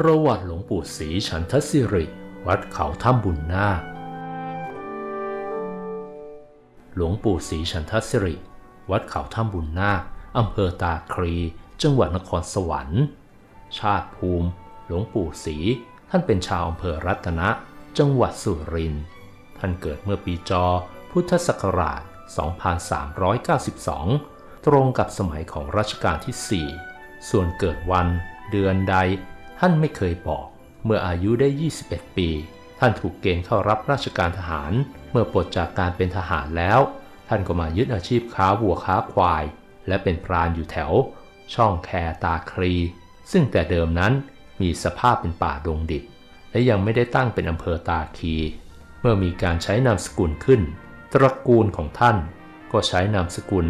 ประวัติหลวงปู่ศรีฉันทศิริ วัดเขาถ้ำบุญนาคหลวงปู่ศรีฉันทศิริ วัดเขาถ้ำบุญนาคอำเภอตาครี จังหวัดนครสวรรค์ ชาติภูมิ หลวงปู่ศรีท่านเป็นชาวอำเภอรัตนะ จังหวัดสุรินทร์ ท่านเกิดเมื่อปีจอ พุทธศักราช 2392 ตรงกับสมัยของรัชกาลที่ 4 ส่วนเกิดวัน เดือนใด ท่านไม่เคยบอก เมื่ออายุได้ 21 ปี ท่านถูกเกณฑ์เข้ารับราชการทหาร เมื่อปลดจากการเป็นทหารแล้ว ท่านก็มายึดอาชีพค้าวัวค้าควาย และเป็นพรานอยู่แถว ช่องแคตาครี ซึ่งแต่เดิมนั้นมีสภาพเป็นป่าดงดิบ และยังไม่ได้ตั้งเป็นอำเภอตาคี เมื่อมีการใช้นามสกุลขึ้น ตระกูลของท่าน ก็ใช้นามสกุล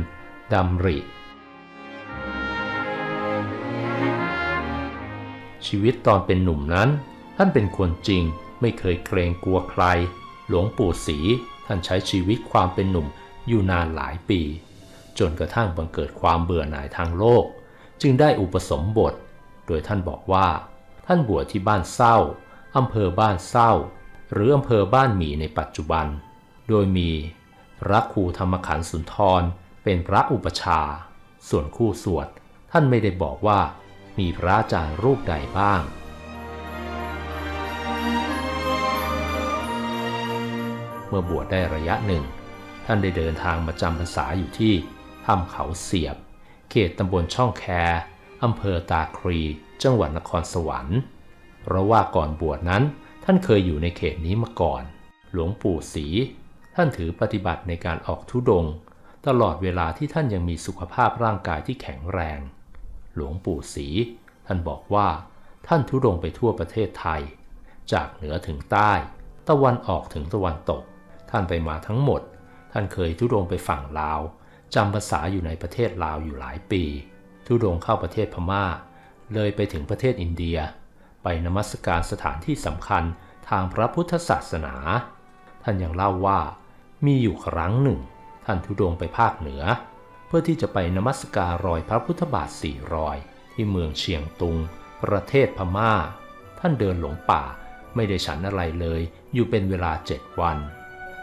ดำริ ชีวิตตอนเป็นหนุ่มนั้น ท่านเป็นคนจริง ไม่เคยเกรงกลัวใคร หลวงปู่ศรีท่านใช้ชีวิตความเป็นหนุ่มอยู่นานหลายปี จนกระทั่งบังเกิดความเบื่อหน่ายทางโลก จึงได้อุปสมบท โดยท่านบอกว่า ท่านบวชที่บ้านเศร้าอำเภอบ้านเศร้า หรืออำเภอบ้านหมีในปัจจุบัน โดยมีพระครูธรรมขันธ์สุนทรเป็นพระอุปชา ส่วนคู่สวด ท่านไม่ได้บอกว่า มีพระอาจารย์รูปใดบ้าง เมื่อบวชได้ระยะหนึ่ง ท่านได้เดินทางมาจำพรรษาอยู่ที่ถ้ำเขาเสียบ เขตตำบลช่องแคอำเภอตาครี จังหวัดนครสวรรค์เพราะว่าก่อนบวชนั้นท่านเคยอยู่ในเขตนี้มาก่อน หลวงปู่ศรีท่านถือปฏิบัติในการออกทุดง ตลอดเวลาที่ท่านยังมีสุขภาพร่างกายที่แข็งแรง หลวงปู่ศรีท่านบอกว่า ท่านทุดงไปทั่วประเทศไทย จากเหนือถึงใต้ ตะวันออกถึงตะวันตก ท่านไปมาทั้งหมด ท่านเคยทุดงไปฝั่งลาวจำภาษาอยู่ในประเทศลาวอยู่หลายปี ทุดงเข้าประเทศพม่า เลยไปถึงประเทศอินเดีย ไปนมัสการสถานที่สำคัญทางพระพุทธศาสนา ท่านยังเล่าว่า มีอยู่ครั้งหนึ่ง ท่านทุดงไปภาคเหนือ เพื่อที่จะไปนมัสการรอยพระพุทธบาทสี่รอย ที่เมืองเชียงตุง ประเทศพม่า ท่านเดินหลงป่าไม่ได้ฉันอะไรเลย อยู่เป็นเวลาเจ็ดวัน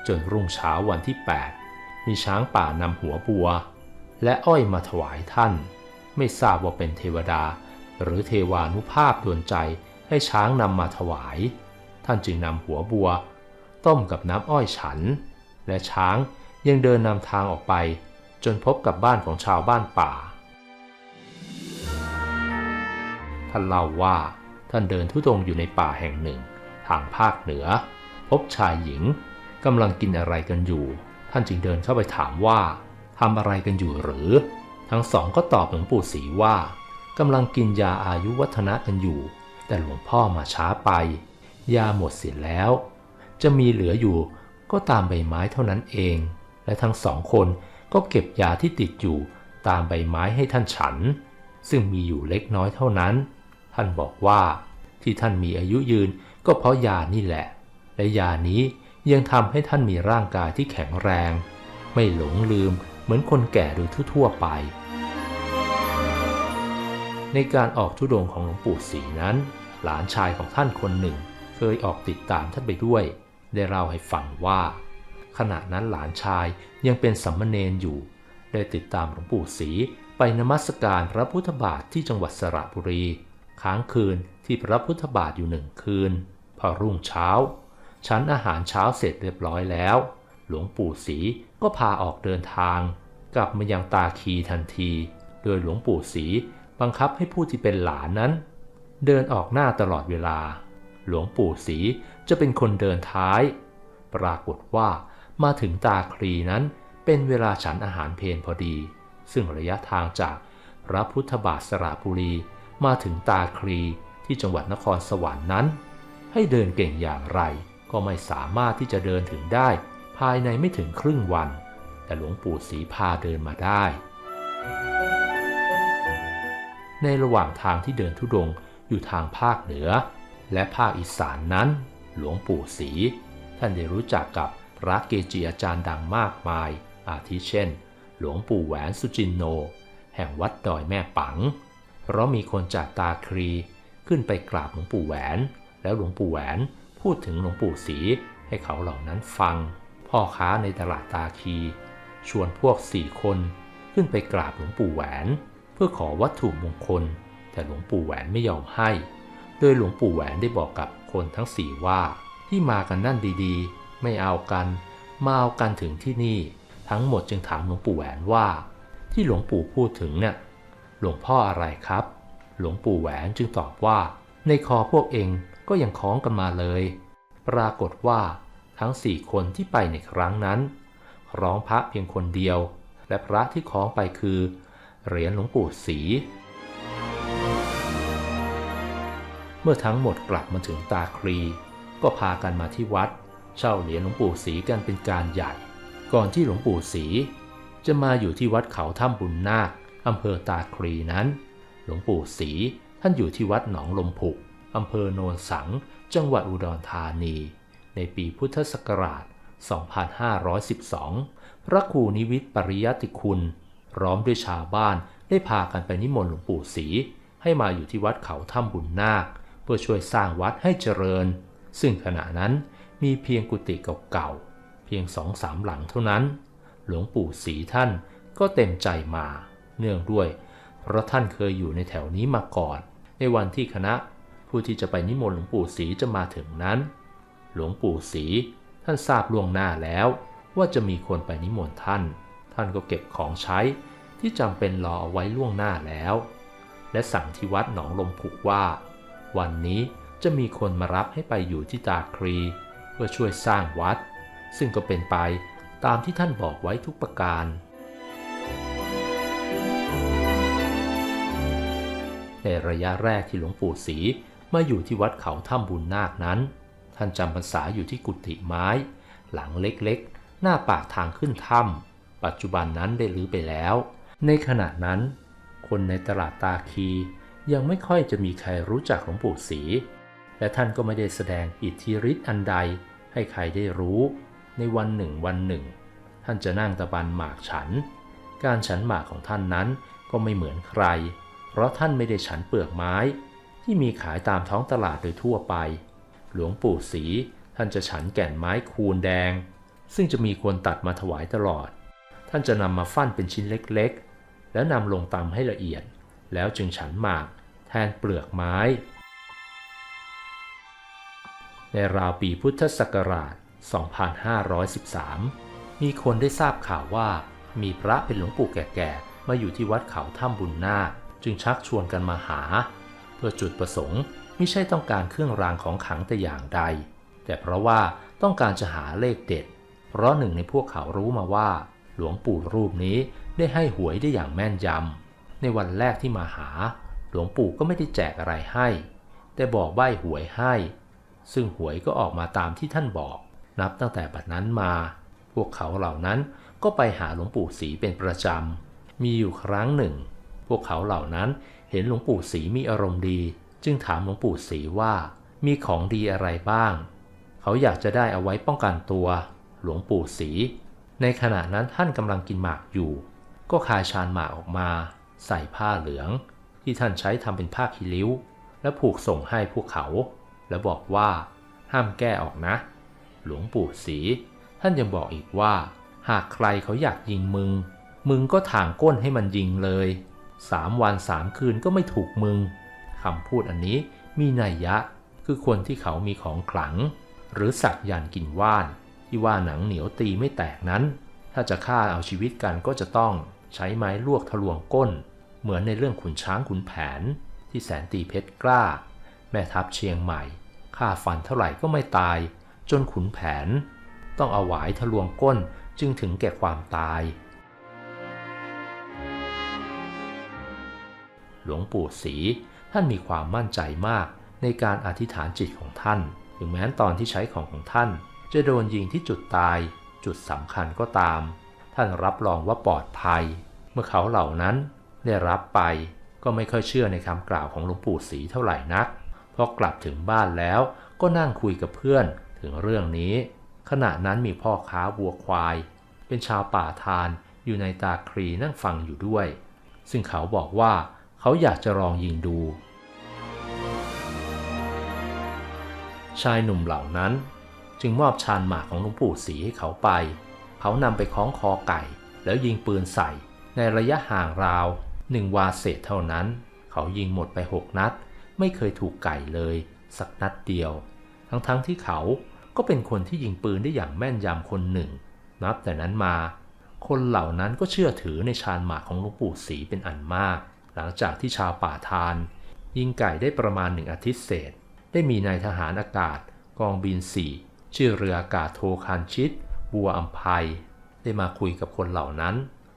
จนรุ่งเช้าวันที่ 8 มีช้างป่านำหัวบัว และอ้อยมาถวายท่าน ไม่ทราบว่าเป็นเทวดา หรือเทวานุภาพดวลใจให้ช้างนำมาถวาย ท่านจึงนำหัวบัว ต้มกับน้ำอ้อยฉัน และช้างยังเดินนำทางออกไป จนพบกับบ้านของชาวบ้านป่า ท่านเล่าว่าท่านเดินทุดงอยู่ในป่าแห่งหนึ่ง ทางภาคเหนือ พบชายหญิงกำลังกินอะไรกันอยู่ ท่านจึงเดินเข้าไปถามว่าทำอะไรกันอยู่หรือ ทั้งสองก็ตอบหลวงปู่ศรีว่ากำลังกินยาอายุวัฒนะกันอยู่ แต่หลวงพ่อมาช้าไป ยาหมดเสียแล้ว จะมีเหลืออยู่ก็ตามใบไม้เท่านั้นเอง และทั้งสองคน ก็เก็บยาที่ติดอยู่ตามใบไม้ให้ท่านฉัน ซึ่งมีอยู่เล็กน้อยเท่านั้น ท่านบอกว่าที่ท่านมีอายุยืนก็เพราะยานี่แหละ และยานี้ยังทำให้ท่านมีร่างกายที่แข็งแรง ไม่หลงลืมเหมือนคนแก่โดยทั่วๆไป ในการออกทุดงของหลวงปู่ศรีนั้น หลานชายของท่านคนหนึ่ง เคยออกติดตามท่านไปด้วย ได้เล่าให้ฟังว่า ขณะนั้นหลานชายยังเป็นสัมมเนนอยู่ ได้ติดตามหลวงปู่ศรีไปนมัสการพระพุทธบาทที่จังหวัดสระบุรี ค้างคืนที่พระพุทธบาทอยู่หนึ่งคืน พอรุ่งเช้า ชั้นอาหารเช้าเสร็จเรียบร้อยแล้ว หลวงปู่ศรีก็พาออกเดินทาง กลับมายังตาคีทันที โดยหลวงปู่ศรีบังคับให้ผู้ที่เป็นหลานนั้น เดินออกหน้าตลอดเวลา หลวงปู่ศรีจะเป็นคนเดินท้าย ปรากฏว่า มาถึงตาคลีนั้นเป็นเวลาฉันอาหารเพลพอดี ซึ่งระยะทางจากพระพุทธบาทสระบุรี มาถึงตาคลีที่จังหวัดนครสวรรค์นั้น ให้เดินเก่งอย่างไร ก็ไม่สามารถที่จะเดินถึงได้ ภายในไม่ถึงครึ่งวัน แต่หลวงปู่ศรีพาเดินมาได้ ในระหว่างทางที่เดินทุดงอยู่ทางภาคเหนือ และภาคอีสานนั้น หลวงปู่ศรีท่านได้รู้จักกับ ระเกจิอาจารย์ดังมากมาย อาทิเช่น หลวงปู่แหวนสุจินโน แห่งวัดดอยแม่ปัง เพราะมีคนจากตาครีขึ้นไปกราบหลวงปู่แหวน แล้วหลวงปู่แหวนพูดถึงหลวงปู่ศรีให้เขาเหล่านั้นฟัง พ่อค้าในตลาดตาคี ชวนพวกสี่คนขึ้นไปกราบหลวงปู่แหวน เพื่อขอวัตถุมงคล แต่หลวงปู่แหวนไม่ยอมให้ โดยหลวงปู่แหวนได้บอกกับคนทั้งสี่ว่าที่มากันนั่นดีๆ ไม่เอากัน มาเอากันถึงที่นี่ ทั้งหมดจึงถามหลวงปู่แหวนว่า ที่หลวงปู่พูดถึงเนี่ยหลวงพ่ออะไรครับ หลวงปู่แหวนจึงตอบว่า ในคอพวกเองก็ยังคล้องกันมาเลย ปรากฏว่าทั้งสี่คนที่ไปในครั้งนั้น ร้องพระเพียงคนเดียว และพระที่คล้องไปคือ เหรียญหลวงปู่ศรีเมื่อทั้งหมดกลับมาถึงตาครี ก็พากันมาที่วัด เช่าเหรียญหลวงปู่ศรีกันเป็นการใหญ่ ก่อนที่หลวงปู่ศรีจะมาอยู่ที่วัดเขาถ้ำบุญนาคอำเภอตาครีนั้น หลวงปู่ศรีท่านอยู่ที่วัดหนองลมผุกอำเภอโนนสัง จังหวัดอุดรธานี ในปีพุทธศักราช 2512 พระครูนิวิทย์ปริยติคุณ พร้อมด้วยชาวบ้านได้พากันไปนิมนต์หลวงปู่ศรีให้มาอยู่ที่วัดเขาถ้ำบุญนาค เพื่อช่วยสร้างวัดให้เจริญ ซึ่งขณะนั้น มีเพียงกุฏิเก่าๆ เพียงสองสามหลังเท่านั้น หลวงปู่ศรีท่านก็เต็มใจมา เนื่องด้วย เพราะท่านเคยอยู่ในแถวนี้มาก่อน ในวันที่คณะผู้ที่จะไปนิมนต์หลวงปู่ศรีจะมาถึงนั้น หลวงปู่ศรีท่านทราบล่วงหน้าแล้ว ว่าจะมีคนไปนิมนต์ท่าน ท่านก็เก็บของใช้ที่จำเป็นรอเอาไว้ล่วงหน้าแล้ว และสั่งที่วัดหนองลมผุกว่า วันนี้จะมีคนมารับให้ไปอยู่ที่ตาครี เพื่อช่วยสร้างวัด ซึ่งก็เป็นไปตามที่ท่านบอกไว้ทุกประการ ในระยะแรกที่หลวงปู่ศรีมาอยู่ที่วัดเขาถ้ำบุญนาคนั้น ท่านจำพรรษาอยู่ที่กุฏิไม้ หลังเล็กๆ หน้าปากทางขึ้นถ้ำปัจจุบันนั้นได้รื้อไปแล้ว ในขณะนั้น คนในตลาดตาคียังไม่ค่อยจะมีใครรู้จักหลวงปู่ศรี และท่านก็ไม่ได้แสดงอิทธิฤทธิ์อันใดให้ใครได้รู้ ในวันหนึ่งวันหนึ่ง ท่านจะนั่งตะบันหมากฉัน การฉันหมากของท่านนั้นก็ไม่เหมือนใคร เพราะท่านไม่ได้ฉันเปลือกไม้ ที่มีขายตามท้องตลาดโดยทั่วไป หลวงปู่ศรีท่านจะฉันแก่นไม้คูนแดง ซึ่งจะมีคนตัดมาถวายตลอด ท่านจะนำมาฟั่นเป็นชิ้นเล็กๆ แล้วนำลงตำให้ละเอียด แล้วจึงฉันหมาก แทนเปลือกไม้ ในราวปีพุทธศักราช 2513 มีคนได้ทราบข่าวว่า มีพระเป็นหลวงปู่แก่ๆ มาอยู่ที่วัดเขาถ้ำบุญนาคจึงชักชวนกันมาหา เพื่อจุดประสงค์ไม่ใช่ต้องการเครื่องรางของขลังแต่อย่างใด แต่เพราะว่าต้องการจะหาเลขเด็ด เพราะหนึ่งในพวกเขารู้มาว่า หลวงปู่รูปนี้ได้ให้หวยได้อย่างแม่นยำ ในวันแรกที่มาหา หลวงปู่ก็ไม่ได้แจกอะไรให้ แต่บอกใบ้หวยให้ ซึ่งหวยก็ออกมาตามที่ท่านบอก นับตั้งแต่บัดนั้นมา พวกเขาเหล่านั้นก็ไปหาหลวงปู่ศรีเป็นประจำ มีอยู่ครั้งหนึ่ง พวกเขาเหล่านั้นเห็นหลวงปู่ศรีมีอารมณ์ดี จึงถามหลวงปู่ศรีว่ามีของดีอะไรบ้าง เขาอยากจะได้เอาไว้ป้องกันตัว หลวงปู่ศรีในขณะนั้นท่านกำลังกินหมากอยู่ ก็คายชานหมากออกมา ใส่ผ้าเหลือง ที่ท่านใช้ทำเป็นผ้าคีริ้ว และผูกส่งให้พวกเขา แล้วบอกว่า ห้ามแก้ออกนะ หลวงปู่ศรีท่านยังบอกอีกว่า หากใครเขาอยากยิงมึง มึงก็ถ่างก้นให้มันยิงเลยสามวันสามคืนก็ไม่ถูกมึงคำพูดอันนี้มีนัยยะคือคนที่เขามีของขลัง หรือสักยันกินว่าน ที่ว่าหนังเหนียวตีไม่แตกนั้น ถ้าจะฆ่าเอาชีวิตกันก็จะต้องใช้ไม้ลวกทะลวงก้น เหมือนในเรื่องขุนช้างขุนแผน ที่แสนตีเพชรกล้า แม่ทัพเชียงใหม่ ฆ่าฟันเท่าไหร่ก็ไม่ตาย จนขุนแผน ต้องเอาหวายทะลวงก้นจึงถึงแก่ความตาย หลวงปู่ศรีท่านมีความมั่นใจมากในการอธิษฐานจิตของท่าน ถึงแม้ตอนที่ใช้ของของท่าน จะโดนยิงที่จุดตาย จุดสำคัญก็ตาม ท่านรับรองว่าปลอดภัย เมื่อเขาเหล่านั้นได้รับไปก็ไม่ค่อยเชื่อในคำกล่าวของหลวงปู่ศรีเท่าไหร่นัก พอกลับถึงบ้านแล้วก็นั่งคุยกับเพื่อนถึงเรื่องนี้ ขณะนั้นมีพ่อค้าวัวควาย เป็นชาวป่าทานอยู่ในตาครีนั่งฟังอยู่ด้วย ซึ่งเขาบอกว่าเขาอยากจะลองยิงดู ชายหนุ่มเหล่านั้น จึงมอบชานหมากของหลวงปู่ศรีให้เขาไป เขานำไปคล้องคอไก่ แล้วยิงปืนใส่ ในระยะห่างราวหนึ่งวาเศษเท่านั้น เขายิงหมดไปหกนัด ไม่เคยถูกไก่เลย สักนัดเดียว ทั้งๆทที่เขาก็เป็นคนที่ยิงปืนได้อย่างแม่นยำคนหนึ่ง นับแต่นั้นมา คนเหล่านั้นก็เชื่อถือในชานหมากของหลวงปู่ศรีเป็นอันมาก หลังจากที่ชาวป่าทาน ยิงไก่ได้ประมาณหนึ่งอาทิตย์เศษ ได้มีนายทหารอากาศ กองบินสี่ชื่อเรืออากาศโทคานชิตบัวอัมภัยได้มาคุยกับคนเหล่านั้น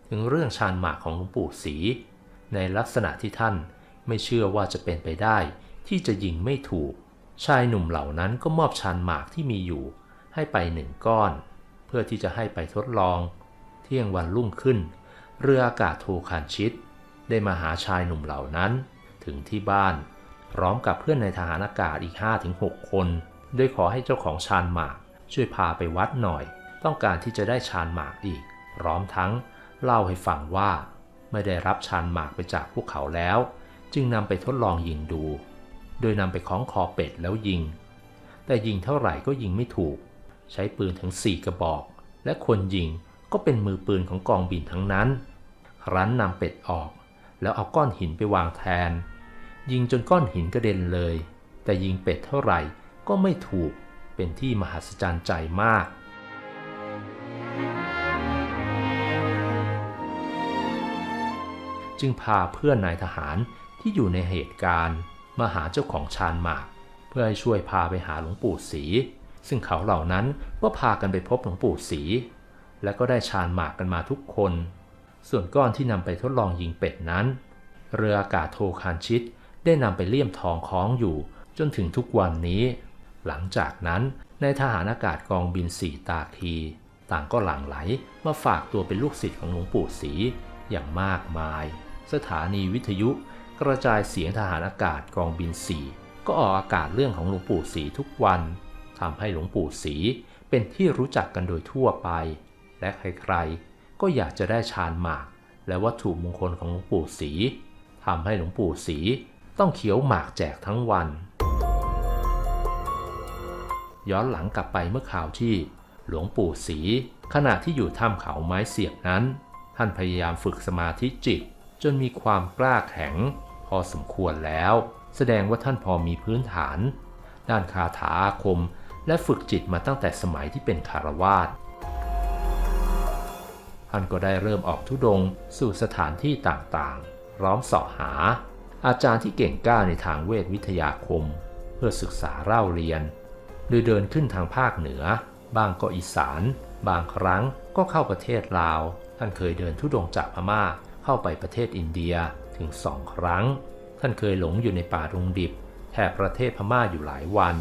ถึงเรื่องชานหมากของหลวงปู่ศรีในลักษณะที่ท่าน ไม่เชื่อว่าจะเป็นไปได้ ที่จะยิงไม่ถูก ชายหนุ่มเหล่านั้นก็มอบชานหมากที่มีอยู่ ให้ไปหนึ่งก้อน เพื่อที่จะให้ไปทดลอง เที่ยงวันรุ่งขึ้น เรืออากาศโทคานชิต ได้มาหาชายหนุ่มเหล่านั้น ถึงที่บ้าน พร้อมกับเพื่อนในทหารอากาศอีก 5-6 คนโดยขอให้เจ้าของชานหมาก ช่วยพาไปวัดหน่อย ต้องการที่จะได้ชานหมากอีก พร้อมทั้งเล่าให้ฟังว่า ไม่ได้รับชานหมากไปจากพวกเขาแล้ว จึงนำไปทดลองยิงดู โดยนำไปคล้องคอเป็ดแล้วยิง แต่ยิงเท่าไหร่ก็ยิงไม่ถูก ใช้ปืนถึง 4 กระบอก และคนยิงก็เป็นมือปืนของกองบินทั้งนั้น รั้นนำเป็ดออก แล้วเอาก้อนหินไปวางแทน ยิงจนก้อนหินกระเด็นเลย แต่ยิงเป็ดเท่าไหร่ก็ไม่ถูก เป็นที่มหัศจรรย์ใจมากจึงพาเพื่อนนายทหาร ที่อยู่ในเหตุการณ์มาหาเจ้าของชานหมาก เพื่อให้ช่วยพาไปหาหลวงปู่ศรีซึ่งเขาเหล่านั้นก็พากันไปพบหลวงปู่ศรีและก็ได้ชานหมากกันมาทุกคน ส่วนก้อนที่นำไปทดลองยิงเป็ดนั้น เรืออากาศโทคานชิตได้นำไปเลี่ยมทองคล้องอยู่ จนถึงทุกวันนี้ หลังจากนั้นในทหารอากาศกองบินสี่ตาคี ต่างก็หลั่งไหลมาฝากตัวเป็นลูกศิษย์ของหลวงปู่ศรีอย่างมากมาย สถานีวิทยุ กระจายเสียงทหารอากาศกองบินสีก็ออกอากาศเรื่องของหลวงปู่ศรีทุกวันทำให้หลวงปู่ศรีเป็นที่รู้จักกันโดยทั่วไป และใครๆ ก็อยากจะได้ชานหมาก และวัตถุมงคลของหลวงปู่ศรีทำให้หลวงปู่ศรีต้องเขียวหมากแจกทั้งวัน ย้อนหลังกลับไปเมื่อข่าวที่ หลวงปู่ศรีขณะที่อยู่ถ้ำเขาไม้เสียบนั้น ท่านพยายามฝึกสมาธิจิต จนมีความกล้าแข็ง พอสมควรแล้ว แสดงว่าท่านพอมีพื้นฐาน ด้านคาถาอาคม และฝึกจิตมาตั้งแต่สมัยที่เป็นคารวาสท่านก็ได้เริ่มออกทุดงสู่สถานที่ต่างๆ ร้อมสาะหา อาจารย์ที่เก่งกล้าในทางเวทวิทยาคม เพื่อศึกษาเล่าเรียนโดยเดินขึ้นทางภาคเหนือ บางก็อีสาน บางครั้งก็เข้าประเทศลาว ท่านเคยเดินทุดงจากพม่าเข้าไปประเทศอินเดีย ถึงสองครั้ง ท่านเคยหลงอยู่ในป่ารงดิบแถบประเทศพม่าอยู่หลายวัน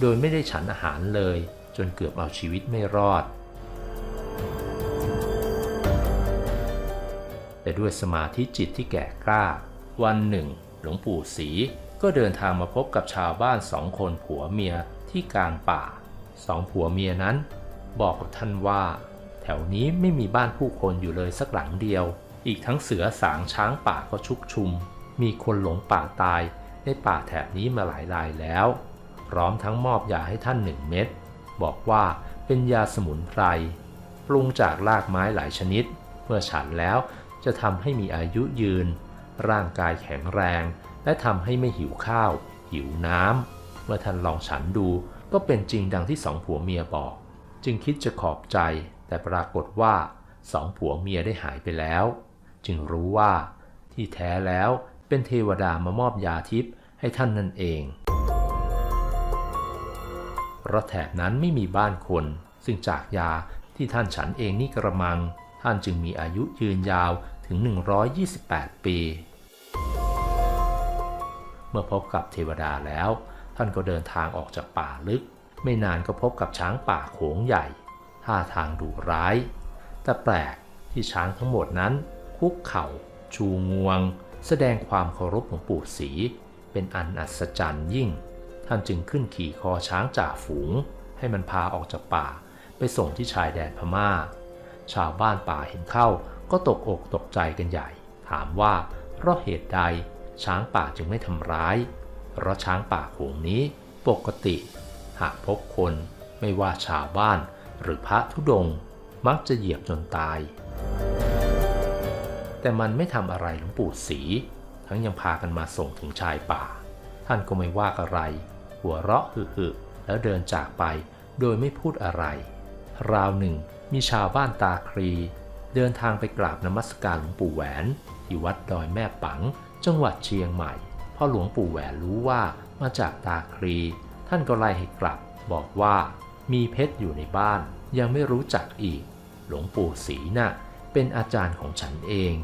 โดยไม่ได้ฉันอาหารเลย จนเกือบเอาชีวิตไม่รอด แต่ด้วยสมาธิจิตที่แก่กล้า วันหนึ่ง หลวงปู่ศรีก็เดินทางมาพบกับชาวบ้านสองคนผัวเมียที่กลางป่า สองผัวเมียนั้น บอกกับท่านว่า แถวนี้ไม่มีบ้านผู้คนอยู่เลยสักหลังเดียว อีกทั้งเสือสางช้างป่าก็ชุกชุม มีคนหลงป่าตายในป่าแถบนี้มาหลายรายแล้ว พร้อมทั้งมอบยาให้ท่านหนึ่งเม็ดบอกว่าเป็นยาสมุนไพรปรุงจากรากไม้หลายชนิด เมื่อฉันแล้วจะทำให้มีอายุยืน ร่างกายแข็งแรง และทำให้ไม่หิวข้าว หิวน้ำเมื่อท่านลองฉันดูก็เป็นจริงดังที่สองผัวเมียบอก จึงคิดจะขอบใจ แต่ปรากฏว่าสองผัวเมียได้หายไปแล้ว จึงรู้ว่าที่แท้แล้วเป็นเทวดามามอบยาทิพย์ให้ท่านนั่นเองราะแถบนั้นไม่มีบ้านคน ซึ่งจากยาที่ท่านฉันเองนี่กระมัง ท่านจึงมีอายุยืนยาวถึง 128 ปี เมื่อพบกับเทวดาแล้ว ท่านก็เดินทางออกจากป่าลึก ไม่นานก็พบกับช้างป่าโขงใหญ่ ท่าทางดุร้าย แต่แปลกที่ช้างทั้งหมดนั้น คุกเข่า ชูงวง แสดงความเคารพของปู่ศรีเป็นอันอัศจรรย์ยิ่ง ท่านจึงขึ้นขี่คอช้างจ่าฝูง ให้มันพาออกจากป่า ไปส่งที่ชายแดนพม่า ชาวบ้านป่าเห็นเข้าก็ตกอกตกใจกันใหญ่ ถามว่าเพราะเหตุใดช้างป่าจึงไม่ทำร้าย เพราะช้างป่าโขงนี้ปกติ หากพบคนไม่ว่าชาวบ้านหรือพระธุดงค์มักจะเหยียบจนตาย แต่มันไม่ทำอะไรหลวงปู่ศรีทั้งยังพากันมาส่งถึงชายป่า ท่านก็ไม่ว่าอะไร หัวเราะหึๆแล้วเดินจากไปโดยไม่พูดอะไร ราวหนึ่งมีชาวบ้านตาครี เดินทางไปกราบนมัสการหลวงปู่แหวน ที่วัดดอยแม่ปัง จังหวัดเชียงใหม่พอหลวงปู่แหวนรู้ว่ามาจากตาครี ท่านก็ไล่ให้กลับ บอกว่ามีเพชรอยู่ในบ้าน ยังไม่รู้จักอีก หลวงปู่ศรีน่ะ เป็นอาจารย์ของฉันเอง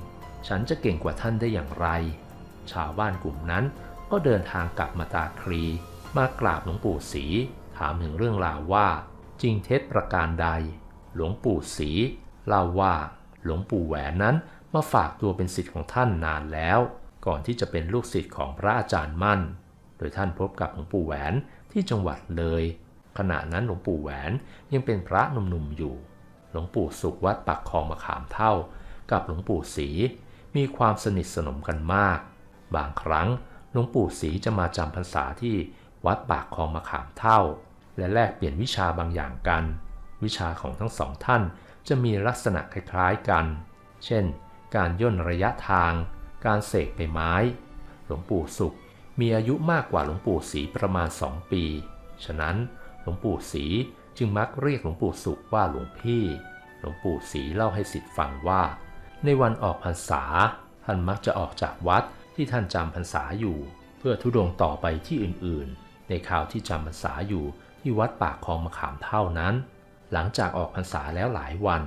ฉันจะเก่งกว่าท่านได้อย่างไร ชาวบ้านกลุ่มนั้นก็เดินทางกลับมาตาครี มากราบหลวงปู่ศรีถามถึงเรื่องราวว่า จริงเท็จประการใด หลวงปู่ศรีเล่าว่า หลวงปู่แหวนนั้นมาฝากตัวเป็นศิษย์ของท่านนานแล้ว ก่อนที่จะเป็นลูกศิษย์ของพระอาจารย์มั่น โดยท่านพบกับหลวงปู่แหวนที่จังหวัดเลย ขณะนั้นหลวงปู่แหวนยังเป็นพระหนุ่มๆอยู่ ลวงปู่สุขวัดปักคลองมะขามเท่า กับหลวงปู่ศรีมีความสนิทสนมกันมาก บางครั้งหลวงปู่ศรีจะมาจำพรรษาที่วัดปากคลองมะขามเท่า และแลกเปลี่ยนวิชาบางอย่างกัน วิชาของทั้งสองท่านจะมีลักษณะคล้ายๆกัน เช่น การย่นระยะทาง การเสกใบไม้ หลวงปู่สุขมีอายุมากกว่าหลวงปู่ศรีประมาณสองปี ฉะนั้นหลวงปู่ศรี จึงมักเรียกหลวงปู่สุขว่าหลวงพี่ หลวงปู่ศรีเล่าให้สิทธิ์ฟังว่า ในวันออกพรรษา ท่านมักจะออกจากวัดที่ท่านจำพรรษาอยู่ เพื่อทุดงต่อไปที่อื่นๆ ในข่าวที่จำพรรษาอยู่ที่วัดปากคลองมะขามเท่านั้น หลังจากออกพรรษาแล้วหลายวัน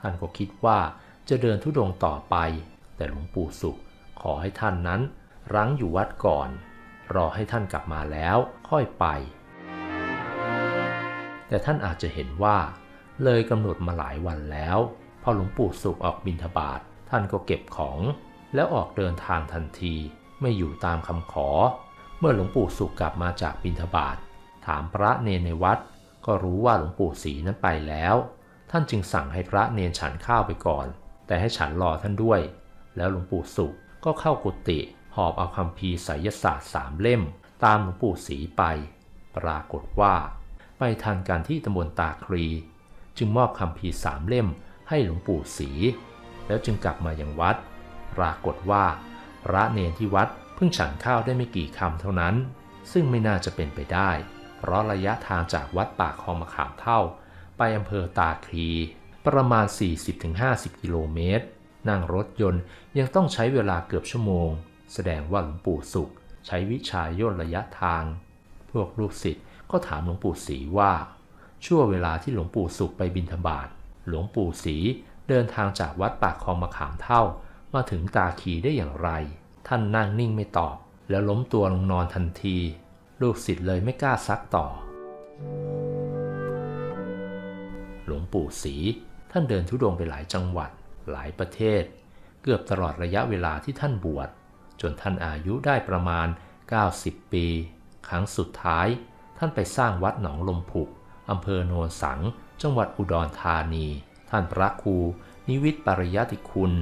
ท่านก็คิดว่าจะเดินทุดงต่อไป แต่หลวงปู่สุข ขอให้ท่านนั้นรั้งอยู่วัดก่อน รอให้ท่านกลับมาแล้วค่อยไป แต่ท่านอาจจะเห็นว่า เลยกำหนดมาหลายวันแล้ว พอหลวงปู่สุขออกบิณฑบาตท่านก็เก็บของ แล้วออกเดินทางทันที ไม่อยู่ตามคำขอ เมื่อหลวงปู่สุขกลับมาจากบิณฑบาตถามพระเนนในวัด ก็รู้ว่าหลวงปู่ศรีนั้นไปแล้ว ท่านจึงสั่งให้พระเนนฉันข้าวไปก่อน แต่ให้ฉันรอท่านด้วย แล้วหลวงปู่สุขก็เข้ากุฏิหอบเอาคำพีไสยศาสตร์สามเล่ม ตามหลวงปู่ศรีไป ปรากฏว่า ไปทันกันที่ตำบลตาครี จึงมอบคำพีสามเล่มให้หลวงปู่ศรีแล้วจึงกลับมายังวัด ปรากฏว่า พระเนนที่วัดเพิ่งฉันข้าวได้ไม่กี่คำเท่านั้น ซึ่งไม่น่าจะเป็นไปได้ เพราะระยะทางจากวัดปากคลองมะขามเท่า ไปอำเภอตาคลีประมาณ 40-50 กิโลเมตร นั่งรถยนต์ยังต้องใช้เวลาเกือบชั่วโมง แสดงว่าหลวงปู่สุข ใช้วิชาย่นระยะทาง พวกลูกศิษย์ ก็ถามหลวงปู่ศรีว่า ช่วงเวลาที่หลวงปู่สุขไปบิณฑบาตหลวงปู่ศรีเดินทางจากวัดปากคลองมะขามเท่า มาถึงตาคีได้อย่างไร ท่านนั่งนิ่งไม่ตอบ แล้วล้มตัวลงนอนทันที ลูกศิษย์เลยไม่กล้าซักต่อ หลวงปู่ศรีท่านเดินทุดงไปหลายจังหวัด หลายประเทศ เกือบตลอดระยะเวลาที่ท่านบวชจนท่านอายุได้ประมาณ 90 ปี ครั้งสุดท้าย ท่านไปสร้างวัดหนองลมผุกอำเภอโนนสัง จังหวัดอุดรธานี ท่านพระครู นิวิทย์ปริยติคุณ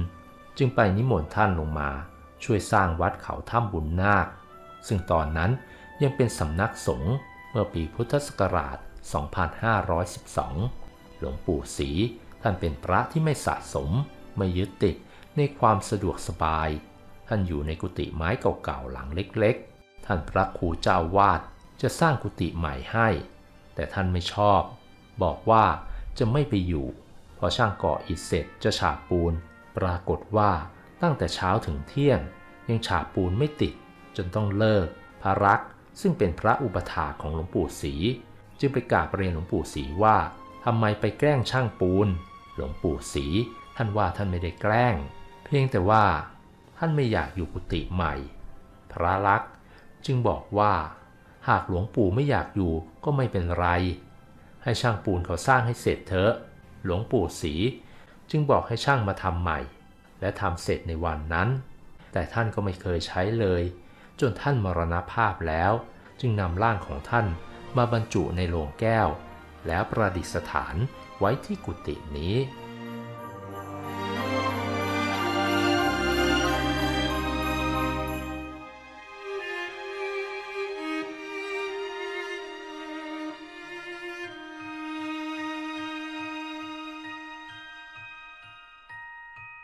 จึงไปนิมนต์ท่านลงมา ช่วยสร้างวัดเขาถ้ำบุญนาค ซึ่งตอนนั้นยังเป็นสำนักสงฆ์เมื่อปีพุทธศักราช 2512 หลวงปู่ศรีท่านเป็นพระที่ไม่สะสม ไม่ยึดติดในความสะดวกสบาย ท่านอยู่ในกุฏิไม้เก่าๆหลังเล็กๆ ท่านพระครูเจ้าวาด จะสร้างกุฏิใหม่ให้ แต่ท่านไม่ชอบ บอกว่าจะไม่ไปอยู่ พอช่างก่ออิฐเสร็จจะฉาบปูน ปรากฏว่าตั้งแต่เช้าถึงเที่ยง ยังฉาบปูนไม่ติด จนต้องเลิก พระรักษ์ซึ่งเป็นพระอุปถาของหลวงปู่ศรีจึงไปกราบเรียนหลวงปู่ศรีว่าทำไมไปแกล้งช่างปูน หลวงปู่ศรีท่านว่าท่านไม่ได้แกล้ง เพียงแต่ว่าท่านไม่อยากอยู่กุฏิใหม่ พระลักษณ์จึงบอกว่า หากหลวงปู่ไม่อยากอยู่ก็ไม่เป็นไร ให้ช่างปูนเขาสร้างให้เสร็จเถอะ หลวงปู่ศรีจึงบอกให้ช่างมาทำใหม่ และทำเสร็จในวันนั้น แต่ท่านก็ไม่เคยใช้เลย จนท่านมรณภาพแล้ว จึงนำร่างของท่านมาบรรจุในโลงแก้ว แล้วประดิษฐานไว้ที่กุฏินี้